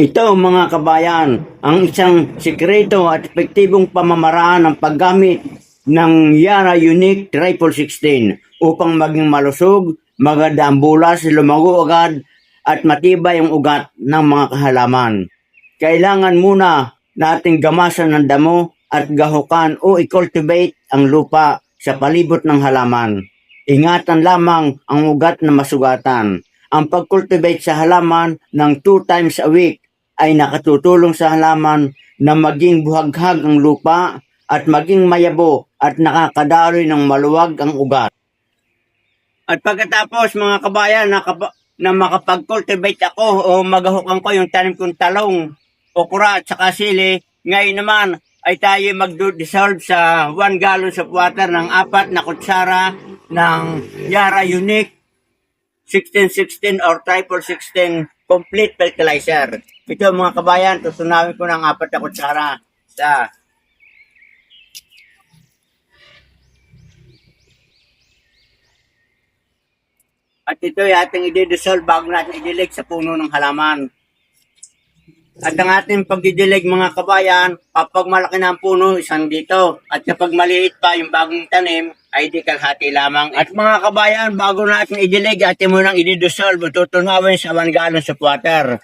Ito mga kabayan, ang isang sikreto at epektibong pamamaraan ng paggamit ng Yara Unique Triple 16 upang maging malusog, maganda ang bulas, lumago agad at matibay ang ugat ng mga kahalaman. Kailangan muna nating gamasan ng damo at gahukan o i-cultivate ang lupa sa palibot ng halaman. Ingatan lamang ang ugat na masugatan. Ang pag-cultivate sa halaman ng two times a week ay nakatutulong sa halaman na maging buhaghag ang lupa at maging mayabo at nakakadaloy ng maluwag ang ugat. At pagkatapos mga kabayan na, kapa- na makapag-cultivate ako o magahukan ko yung tanim kong talong, okra at saka sili, ngayon naman ay tayo mag-dissolve sa 1 gallon of water ng apat na kutsara ng Yara Unique 1616 or triple 16 complete fertilizer. Ito mga kabayan, tutunawin ko ng apat na kutsara sa At ito ay ating i-dissolve bago natin idilig sa puno ng halaman. At ang ating pagdidilig mga kabayan, kapag malaki na ang puno, isang dito. At kapag maliit pa yung bagong tanim, ay di kalhati lamang. At mga kabayan, bago natin idilig, atin mo nang i-dissolve, tutunawin sa 1 gallon of water.